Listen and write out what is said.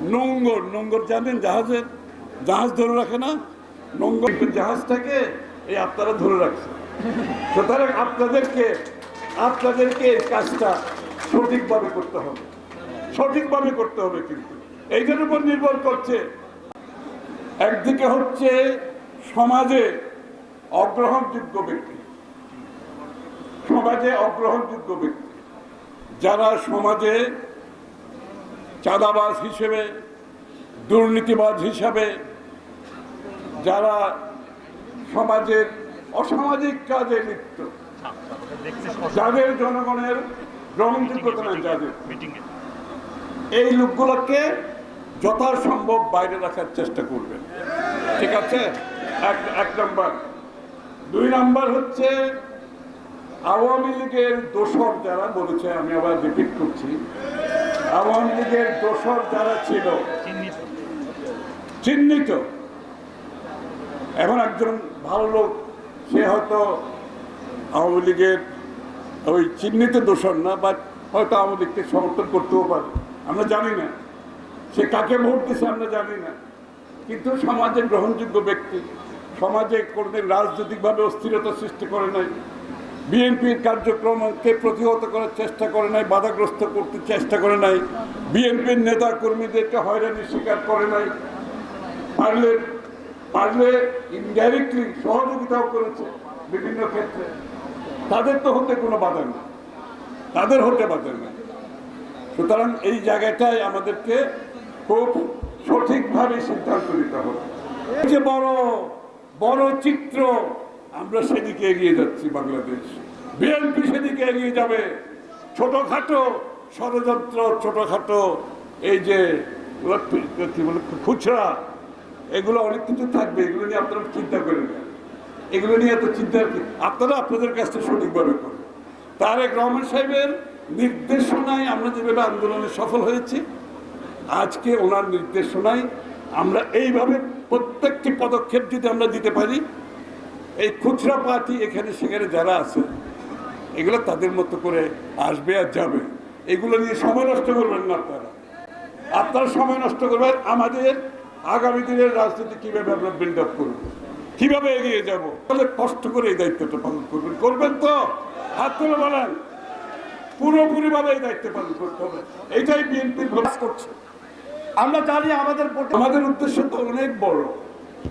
নোঙ্গর নোঙ্গর জানেন জাহাজের জাহাজ ধরে রাখে না? নোঙ্গর জাহাজটাকে এই আপনারা ধরে রাখছেন। সুতরাং আপনাদেরকে আপনাদেরকে এই কাজটা সঠিকভাবে করতে হবে। সঠিকভাবে করতে হবে কিন্তু। এইটার উপর নির্ভর করছে। একদিকে হচ্ছে সমাজে অগ্রহণযোগ্য ব্যক্তি। সমাজে অগ্রহণযোগ্য ব্যক্তি। যারা সমাজে চাঁদাবাজ হিসেবে, দুর্নীতিবাজ হিসাবে, যারা সমাজের অসামাজিক কাজে লিপ্ত, যাদের জনগণের গ্রহণযোগ্যতা নেই যাদের। এই লোকগুলোকে যথাসম্ভব বাইরে রাখার চেষ্টা করবেন। ঠিক আছে? এক এক নম্বর। দুই নম্বর হচ্ছে, আওয়ামী লীগের দোসর যারা বলেছে, আমি আবার রিপিট করছি আওয়ামী লীগের দোসর যারা ছিল, চিহ্নিত। এখন একজন ভালো লোক, সে হয়তো আওয়ামী লীগের ওই চিহ্নিত দোষর না বাট হয়তো আওয়ামী লীগকে সমর্থন করতেও পারে। আমরা জানি না। সে কাকে ভোট দিছে আমরা জানি না। কিন্তু সমাজের গ্রহণযোগ্য ব্যক্তি, সমাজে কোনোদিন রাজনৈতিকভাবে অস্থিরতা সৃষ্টি করে নাই। বিএনপির কার্যক্রমকে প্রতিহত করার চেষ্টা করে নাই, বাধাগ্রস্ত করতে চেষ্টা করে নাই, বিএনপির নেতা কর্মীদেরকে হয়রানির শিকার করে নাই, পারলে পারলে ইনডাইরেক্টলি সহযোগিতাও করেছে বিভিন্ন ক্ষেত্রে। তাদের তো হতে কোনো বাধা নেই, তাদের হতে বাধা নেই। সুতরাং এই জায়গাটায় আমাদেরকে খুব সঠিকভাবে সিদ্ধান্ত নিতে হবে। যে বড় বড় চিত্র আমরা সেদিকে এগিয়ে যাচ্ছি বাংলাদেশ। বিএনপি সেদিকে এগিয়ে যাবে। ছোটখাটো ষড়যন্ত্র, ছোটখাটো এই যে কি বলে, খুচরা, এগুলো অনেক কিছু থাকবে, এগুলো নিয়ে আপনারা চিন্তা করেন এগুলো নিয়ে এত চিন্তা আপনারা আপনাদের কাজটা সঠিকভাবে করেন। তারেক রহমান সাহেবের নির্দেশনায় আমরা যেভাবে আন্দোলনে সফল হয়েছি, আজকে ওনার নির্দেশনায় আমরা এইভাবে প্রত্যেকটি পদক্ষেপ যদি আমরা দিতে পারি এই খুচরা পার্টি এখানে সেখানে যারা আছে এগুলো তাদের মতো করে আসবে আর যাবে। এগুলো নিয়ে সময় নষ্ট করবেন না আপনারা। আপনারা সময় নষ্ট করবেন আমাদের আগামী দিনের রাজনীতি কীভাবে আমরা বিল্ড আপ করব? কীভাবে এগিয়ে যাব? তাহলে কষ্ট করে এই দায়িত্বটা পালন করবেন। করবেন তো? হাত তুলে বলেন। পুরোপুরিভাবে এই দায়িত্ব পালন করতে হবে। এইটাই বিএনপির করছে। আমরা জানি আমাদের আমাদের উদ্দেশ্য তো অনেক বড়।